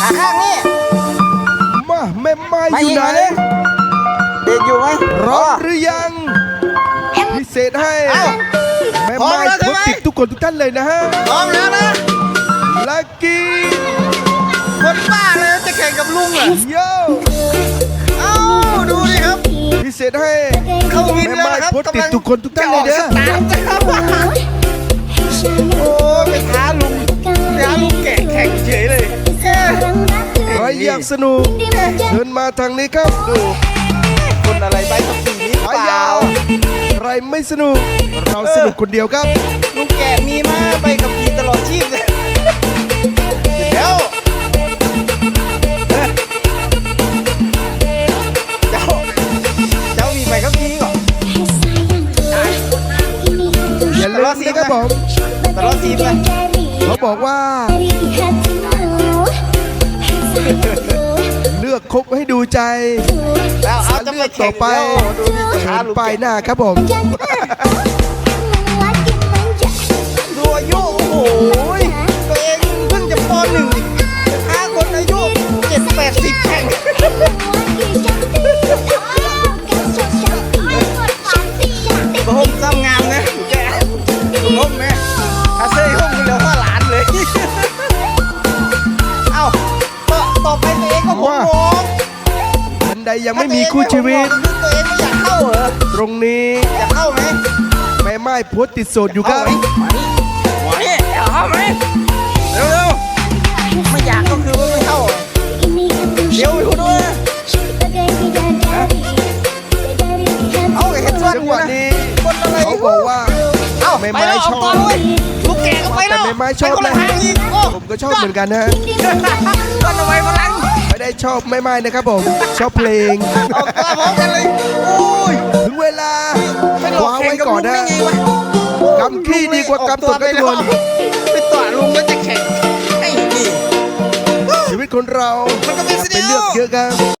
ขาข้างนี่มาแม่ไม้มาอยู่อีกไหนมาดิเด็กอยู่ไหมพร้อมหรือยัง พิเศษให้เอ้าแม่พร้อมไม้แล้วใช่โพสไหมต์ติดทุกคนทุกท่านเลยนะฮะพร้อมแล้วนะลักกี้คนบ้าเลยจะแข่งกับลุงเหรอโย่เอ้าดูดิครับ พิเศษให้เข้าวินแม่แล้วไม้นะครับโพสต์ติดทุกคนทุกท่านจะเลอยอกเด้สอตาร์ทนะครับโอ้ อยากสนุกเดินมาทางนี้ครับดูคนอะไรใบขับขี่นี้ขเปายาล่าวใครไม่สนุก เราสนุกคนเดียวครับลุงแก่มีมาใบขับขี่ตลอดชีพเลยเดี๋ยวเจ้าเจ้ามีใบขับขี่ก่อนอย่าลืมนะครับผมตลอดชีพเลยเขาบอกว่า เลือกคบให้ดูใจแล้วเอาจะไปเลือกต่แข่องไปแล้วดูดิเชิท้าญลุงป้ายแก่หน้าครับผม ดูอายุโอ้โหตัวเองเพิ่งจะปหนึ่งท้าคนอายุเจ็ดแปดสิบ ดยังไม่มีคู่ชีวิต ตัวเองไม่อยากเข้าเหรอ ตรงนี้อยากเข้าไหมแม่ไม้โพสต์ติดโสดอยู่ครับมานี่มานี่อยากเข้าไหมเร็วเร็วๆไม่อยากก็คือว่าไม่เข้าเหรอเดี๋ยวไปคุณด้วยเอาไอ้เห็ดส่วนจังหวะนี้คนอะไรเขาบอกว่า เอ้าไม่ไปไม้แล้วชเอาอบต่อเลยลูกแก่ก็ไปแล้วแต่ไม่ไม้ชอบปคนละนะทางอีกโอ้ผมก็ชอบเหมือนกันนะฮะ ก็ทำไมพลัง ไม่ได้ชอบแม่ไม้นะครับผม ชอบเพลงเอาตัวพร้อมกันเลยโอ้ยถึงเวลาไม่หลคอกว้าแข่ไว้งกับก่อลุนงนะได้ไงวะกำขี้ดีกว่ากำตดกันทุกคนไปต่อลุงแล้วจะแข่งไอ้นี่ชีวิตคนเรามันก็เป็นไปสิเลือกเยอะกัน